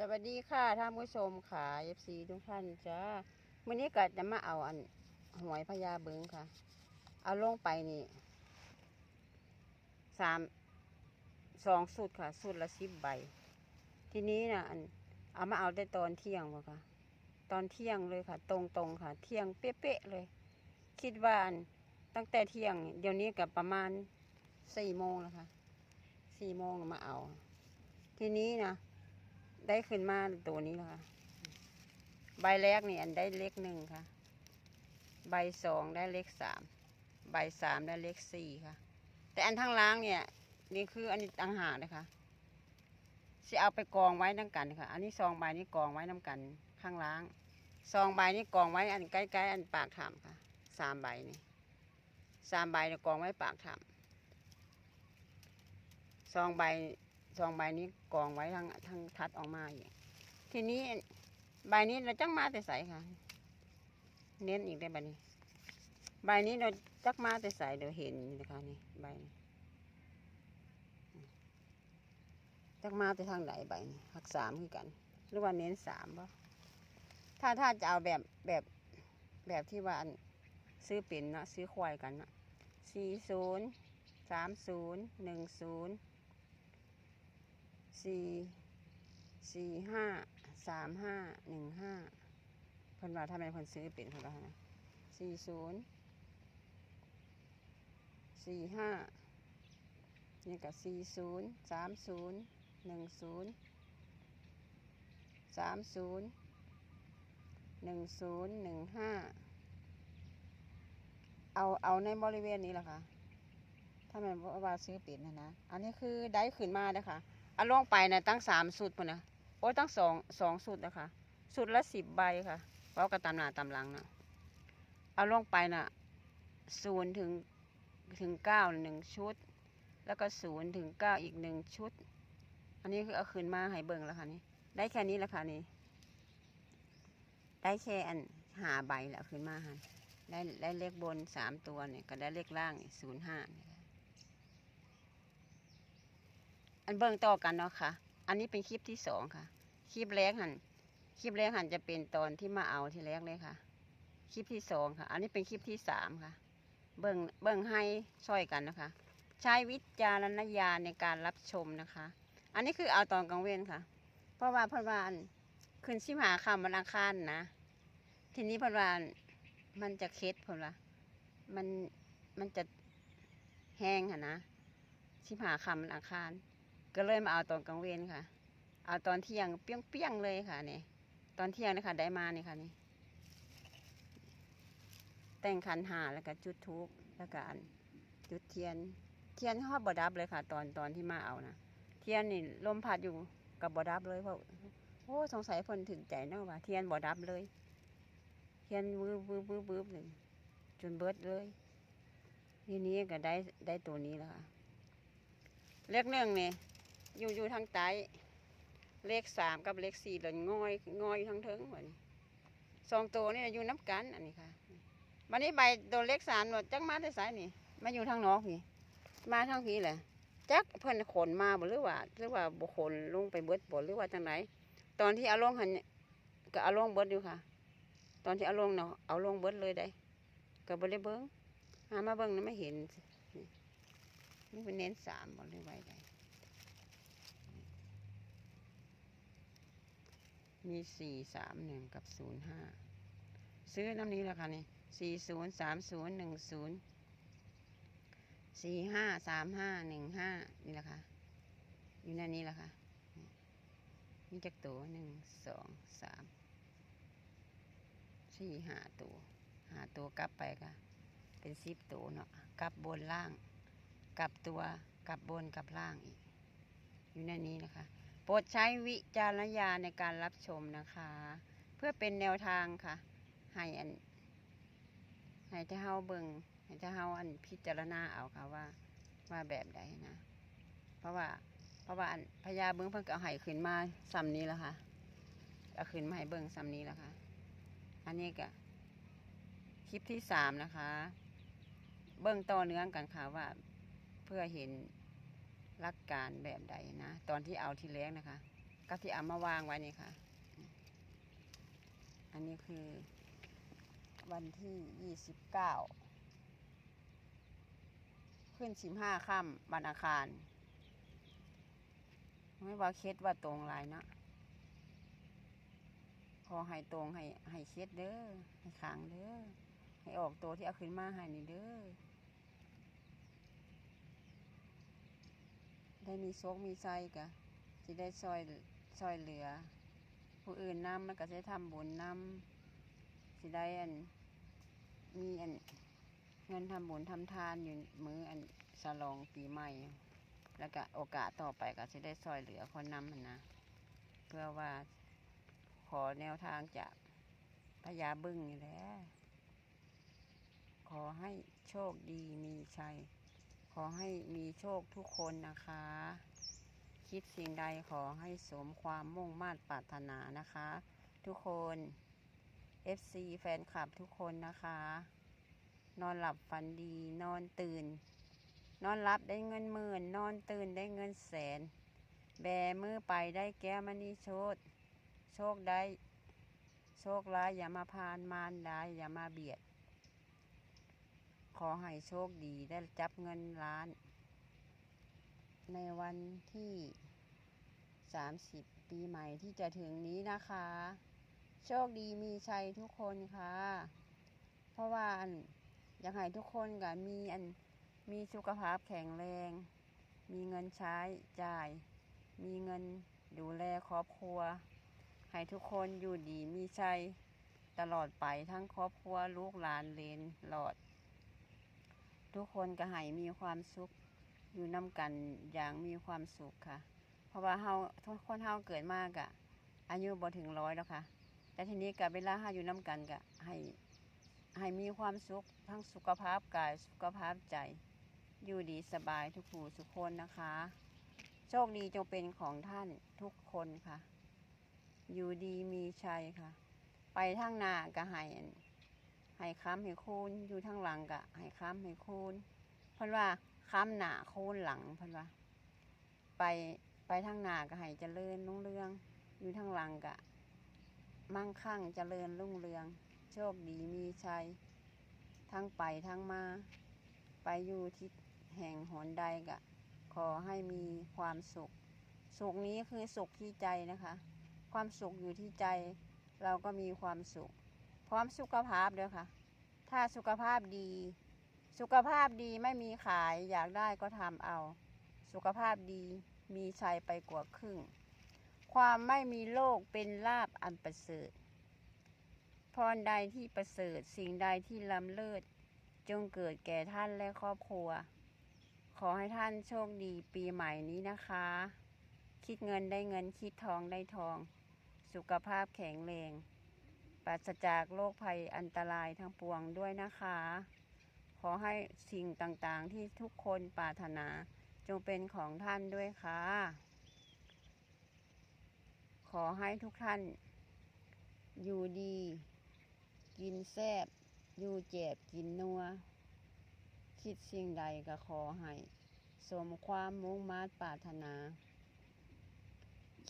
สวัสดีค่ะท่านผู้ชมค่ะ FC ทุกท่านจ้าวันนี้ก็จะมาเอาอันหวยพญาเบิงค่ะ เอาลงไปนี่สามสองสุดค่ะ สุดละสิบใบ ทีนี้นะอันเอามาเอาได้ตอนเที่ยงวะค่ะ ตอนเที่ยงเลยค่ะ ตรงตรงๆค่ะ เที่ยงเป๊ะๆเลย คิดว่าอันตั้งแต่เที่ยง เดี๋ยวนี้กับประมาณสี่โมงแล้วค่ะสี่โมงมาเอา ทีนี้นะ ได้ขึ้นมาตัวนี้แล้วค่ะใบแรกนี่อันได้เลขหนึ่งค่ะ ใบสองได้เลขสาม ใบสามได้เลขสี่ค่ะ แต่อันทางล่างเนี่ย นี่คืออันนี้ต่างหากนะคะสิเอาไปกองไว้น้ำกันค่ะ อันนี้ซองใบนี้กองไว้น้ำกันข้างล่าง ซองใบนี้กองไว้อันใกล้ๆอันปากถ้ำค่ะ สามใบนี่สามใบเนี่ยกองไว้ปากถ้ำซองใบ ซองใบนี้กองไว้ทางทางทัดออกมาอีกทีนี้ใบนี้เราจักมาแต่ใสค่ะ เน้นอีกได้ใบนี้ ใบนี้เราจักมาแต่ใสเดี๋ยวเห็นนะคะนี่ใบนี้จักมาแต่ทางไหนใบนี้หักสามคือกัน หรือว่าเน้นสามบ่ถ้าถ้าจะเอาแบบแบบแบบที่ว่าซื้อเป็นเนาะซื้อควายกันเนาะสี่ศูนย์สามศูนย์หนึ่งศูนย์ สี่สี่ห้าสามห้าหนึ่งห้าเพิ่นว่าทำไมเพิ่นซื้อเป็นเพิ่นว่านะสี่ศูนย์สี่ห้านี่ก็สี่ศูนย์สามศูนย์หนึ่งศูนย์สามศูนย์หนึ่งศูนย์หนึ่งห้าเอาเอาในบริเวณนี้แหละค่ะถ้าแมันว่าซื้อป็นนะนะ อันนี้คือได้ขึ้นมาเด้อค่ะ อาลงไปนะตั้งสามสุดพุ่นนะโอ้ยตั้งสองสองสุดนะคะสุดละสิบใบค่ะเพราะกระตามหนาตามหลังนะเอาลงไปนะศูนย์ถึงถึงเก้าหนึ่งชุด แล้วก็ศูนย์ถึงเก้าอีกหนึ่งชุด อันนี้คือเอาคืนมาให้เบิ่งแล้วค่ะนี่ได้แค่นี้แล้วค่ะนี่ได้แค่อันหาใบแล้วคืนมาหันได้ได้เลขบนสามตัวเนี่ยก็ได้เลขล่างศูนย์ห้านี่ค่ะ อันเบิ่งต่อกันเนาะค่ะ อันนี้เป็นคลิปที่สองค่ะ คลิปแรกหันคลิปแรกหันจะเป็นตอนที่มาเอาที่แรกเลยค่ะ คลิปที่สองค่ะ อันนี้เป็นคลิปที่สามค่ะ เบิ่งเบิ่งให้ช่วยกันนะคะ ใช้วิจารณญาณในการรับชมนะคะ อันนี้คือเอาตอนกลางเว้นค่ะ เพราะว่าพราะวานขึ้นชิมหาคำวันอังคารนะ ทีนี้พราะว่ามันจะเคล็ดพราะว่ามันมันจะแห้งค่ะนะชิมหาคำวันอังคาร ก็เลยมาเอาตอนกลางเวนค่ะ เอาตอนเที่ยงเปี้ยงเปี้ยงๆเลยค่ะนี่ตอนเที่ยงนะคะได้มานี่ค่ะนี่แต่งขันหาแล้วก็จุดทูบแล้วก็จุดเทียน เทียนเขาบดับเลยค่ะ ตอนตอนที่มาเอานะเทียนนี่ลมพัดอยู่กับบดับเลยเพราะโอ้สงสัยเพิ่นถึงใจเนาะว่าเทียนบดับเลย เทียนวืบวืบวืบวืบเลยจนเบิดเลยทีนี้ก็ได้ได้ตัวนี้แล้วค่ะเลขหนึ่งนี่ อยู่อยู่ทางใต้เลขสามกับเลขสี่เลยงอยงอยอยู่ทางเทิงเหมือนสองตัวนี่อยู่น้ำกันอันนี้ค่ะวันนี้ใบตัวเลขสามหนดจักมาได้สายนี่มาอยู่ทางนอกนี่ มาทางพี่แหละจักเพิ่อนขนมาบ่หรือว่าหรือว่าบ่ขนลงไปเบิดบ่หรือว่าจังไหนตอนที่เอาลงหันก็เอาลงเบิดอยู่ค่ะ ตอนที่เอาลงเนาะเอาลงเบิดเลยได้ก็บ่ได้เบิ่งหามาเบิ่งนั้นไม่เห็นนี่เป็นเน้นสามบหริไว้ใด มีสี่สามหนึ่งกับศูนย์ห้าซื้อน้ำนี้แล้วค่ะนี่สี่ศูนย์สามศูนย์หนึ่งศูนย์สี่ห้าสามห้าหนึ่งห้านี่แหละค่ะอยู่ในนี้แหละค่ะนี่จักตัวหนึ่งสองสามสี่ห้าตัวหาตัวกลับไปค่ะ เป็นสิบตัวเนาะกลับบนล่าง กลับตัวกลับบนกลับล่างอีก อยู่ในนี้นะคะ โปรดใช้วิจารณญาณในการรับชมนะคะ เพื่อเป็นแนวทางค่ะ ให้อันให้เจ้าเฮาเบิงให้เจ้าเฮาอันพิจารณาเอาค่ะว่าว่าแบบใดนะ เพราะว่าเพราะว่าอันพญาเบิ้งเพิ่งเอาไห้ขึ้นมาซ้ำนี้แล้วค่ะเอาขึ้นมาให้เบิ้งซ้ำนี้แล้วค่ะ อันนี้ก็คลิปที่สามนะคะ เบิ้งต่อเนื่องกันค่ะว่าเพื่อเห็น หลักการแบบใดนะ ตอนที่เอาที่แรกนะคะ ก็ที่เอามาวางไว้นี่ค่ะ อันนี้คือ วันที่ยี่สิบเก้าขึ้นสิบห้าค่ำวันอังคารไม่ว่าเคสว่าตรงหลายนะขอให้ตรงให้ให้เคสเด้อให้ขางเด้อให้ออกตัวที่เอาขึ้นมาให้นี่เด้อ ได้มีโชคมีใจกะจะได้ซอยซอยเหลือ ผู้อื่นนำมันก็จะทำบุญนำสิได้อันมีอันเงินทำบุญทำทานอยู่มืออันฉลองปีใหม่ แล้วก็โอกาสต่อไปก็จะได้ซอยเหลือคนนำนะเพื่อว่าขอแนวทางจากพญาบึ้งนี่แหละขอให้โชคดีมีชัย อให้มีโชคทุกคนนะคะ คิดสิ่งใดขอให้สมความมุ่งมา่ปรารถนานะคะ ทุกคน FC แฟนคลับทุกคนนะคะ นอนหลับฝันดีนอนตื่น นอนรับได้เงินหมื่น นอนตื่นได้เงินแสน แบมือไปได้แก้มณีโชดโชคได้ โชคร้ายอย่ามาพานมารได้อย่ามาเบียด ขอให้โชคดีได้จับเงินล้าน ในวันที่ 30 ปีใหม่ที่จะถึงนี้นะคะ โชคดีมีชัยทุกคนค่ะ เพราะว่าอันอยากให้ทุกคนก็มีอันมีสุขภาพแข็งแรง มีเงินใช้จ่าย มีเงินดูแลครอบครัว ให้ทุกคนอยู่ดีมีชัยตลอดไปทั้งครอบครัวลูกหลานเลนหลอด ทุกคนก็ให้มีความสุข อยู่นำกันอย่างมีความสุขค่ะ เพราะว่าเฮาทุกคนเฮาเกิดมากอะอายุบ่ถึงร้อยแล้วค่ะ แต่ทีนี้กับเวลาเฮาอยู่นำกันก็ให้ให้มีความสุขทั้งสุขภาพกายสุขภาพใจ อยู่ดีสบายทุกผู้ทุกคนนะคะ โชคดีจงเป็นของท่านทุกคนค่ะ อยู่ดีมีชัยค่ะ ไปทางหน้าก็ให้ ให้ค้ำให้คูณอยู่ทางหลังก็ให้ค้ำให้คูณเพิ่นว่าค้ำหน้าคูณหลังเพิ่นว่า ไปไปทางหน้าก็ให้เจริญรุ่งเรือง อยู่ทางหลังก็มั่งคั่งเจริญรุ่งเรือง โชคดีมีชัยทั้งไปทั้งมา ไปอยู่ที่แห่งหนใดก็ขอให้มีความสุข สุขนี้คือสุขที่ใจนะคะ ความสุขอยู่ที่ใจ เราก็มีความสุข พร้อมสุขภาพเด้วยค่ะ ถ้าสุขภาพดี สุขภาพดีไม่มีขายอยากได้ก็ทำเอา สุขภาพดีมีชัยไปกว่าครึ่ง ความไม่มีโรคเป็นลาบอันประเสริฐพรใดที่ประเสริฐสิ่งใดที่ล้ำเลิศจงเกิดแก่ท่านและครอบครัว ขอให้ท่านโชคดีปีใหม่นี้นะคะ คิดเงินได้เงินคิดทองได้ทอง สุขภาพแข็งแรง ปราศจากโรคภัยอันตรายทั้งปวงด้วยนะคะ ขอให้สิ่งต่างๆที่ทุกคนปรารถนาจงเป็นของท่านด้วยค่ะ ขอให้ทุกท่าน อยู่ดี กินแซบอยู่เจ็บกินนัว คิดสิ่งใดก็ขอให้ สมความมุ่งมา่ปรารถนา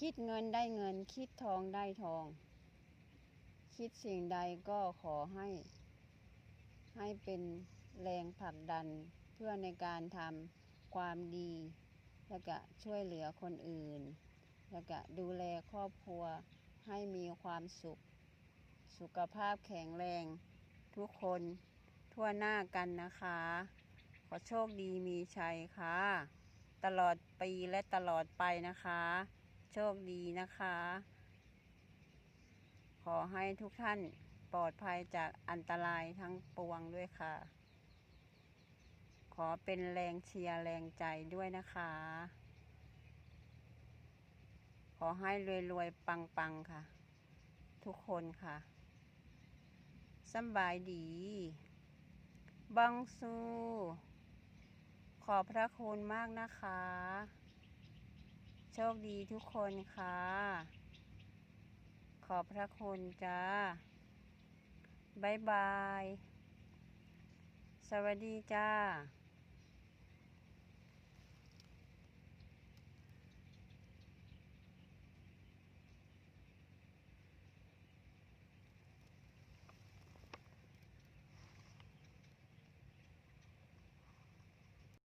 คิดเงินได้เงินคิดทองได้ทอง คิดสิ่งใดก็ขอให้ ให้เป็นแรงผลักดันเพื่อในการทำความดี แล้วก็ช่วยเหลือคนอื่น แล้วก็ดูแลครอบครัวให้มีความสุข สุขภาพแข็งแรง ทุกคนทั่วหน้ากันนะคะ ขอโชคดีมีชัยค่ะ ตลอดปีและตลอดไปนะคะ โชคดีนะคะ ขอให้ทุกท่านปลอดภัยจากอันตรายทั้งปวงด้วยค่ะ ขอเป็นแรงเชียร์แรงใจด้วยนะคะ ขอให้รวยๆ ปังๆ ค่ะ ทุกคนค่ะสบายดี บังซู ขอบพระคุณมากนะคะ โชคดีทุกคนค่ะ ขอบพระคุณจ้าบายบาย สวัสดีจ้า